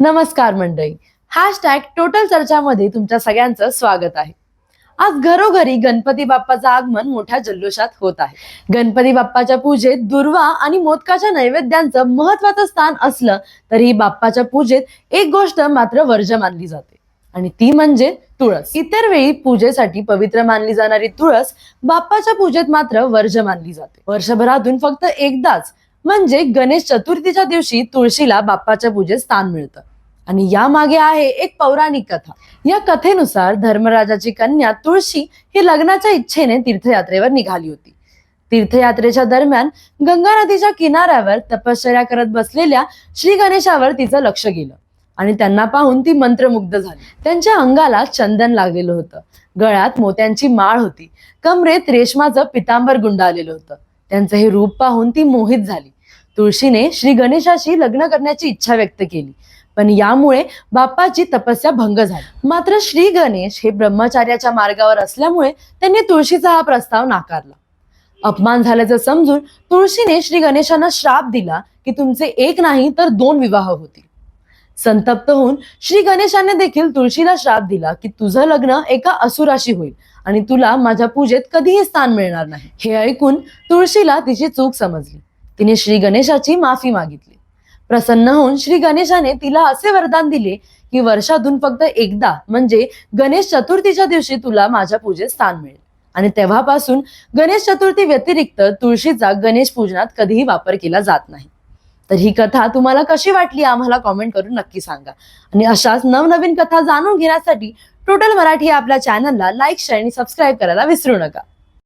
नमस्कार मंडळी. Hashtag total चर्चामध्ये तुमच्या सगळ्यांचं स्वागत आहे. आज घरोघरी गणपती बाप्पाचं आगमन मोठ्या जल्लोषात होत आहे. गणपती बाप्पाच्या पूजेत दुर्वा आणि मोदकाच्या नैवेद्यांचं महत्वाचं स्थान असलं तरी बाप्पाच्या पूजेत एक गोष्ट मात्र वर्ज मानली जाते. आणि ती म्हणजे तुळस. इतर वेळी पूजेसाठी पवित्र मानली जाणारी तुळस बाप्पाच्या पूजेत मात्र वर्ज मानली जाते. वर्षभरातून फक्त एकदाच म्हणजे गणेश चतुर्थीच्या दिवशी तुळशीला बाप्पाच्या पूजेत स्थान मिळतं. आणि यामागे आहे एक पौराणिक कथा. या कथेनुसार धर्मराजाची कन्या तुळशी ही लग्नाच्या इच्छेने तीर्थयात्रेवर निघाली होती. तीर्थयात्रेच्या दरम्यान गंगा नदीच्या किनाऱ्यावर तपश्चर्या करत बसलेल्या श्री गणेशावर तिचं लक्ष गेलं आणि त्यांना पाहून ती मंत्रमुग्ध झाली. त्यांच्या अंगाला चंदन लागलेलं होतं. गळ्यात मोत्यांची माळ होती. कमरेत रेशमाचं पितांबर गुंडाळलेलं होतं. त्यांचं हे रूप पाहून ती मोहित झाली. तुळशीने श्री गणेशाशी लग्न करण्याची इच्छा व्यक्त केली. पण यामुळे बाप्पाची तपस्या भंग झाली. मात्र श्री गणेश हे ब्रह्मचार्याच्या मार्गावर असल्यामुळे त्यांनी तुळशीचा हा प्रस्ताव नाकारला. अपमान झाल्याचं समजून तुळशीने श्री गणेशांना श्राप दिला की तुमचे एक नाही तर दोन विवाह होतील. संतप्त होऊन श्री गणेशाने देखील तुळशीला श्राप दिला की तुझं लग्न एका असुराशी होईल आणि तुला माझ्या पूजेत कधीही स्थान मिळणार नाही. हे ऐकून तुळशीला तिची चूक समजली. तिने श्री गणेशाची माफी मागितली. प्रसन्न होऊन श्री गणेशाने तिला असे वरदान दिले की वर्षातून फक्त एकदा म्हणजे गणेश चतुर्थीच्या दिवशी तुला माझ्या पूजेत स्थान मिळेल. आणि तेव्हापासून गणेश चतुर्थी व्यतिरिक्त तुळशीचा गणेश पूजनात कधीही वापर केला जात नाही. तर ही कथा तुम्हाला कशी वाटली आम्हाला कॉमेंट करून नक्की सांगा. आणि अशाच नवनवीन कथा जाणून घेण्यासाठी टोटल मराठी आपल्या चॅनलला लाईक शेअर आणि सबस्क्राईब करायला विसरू नका.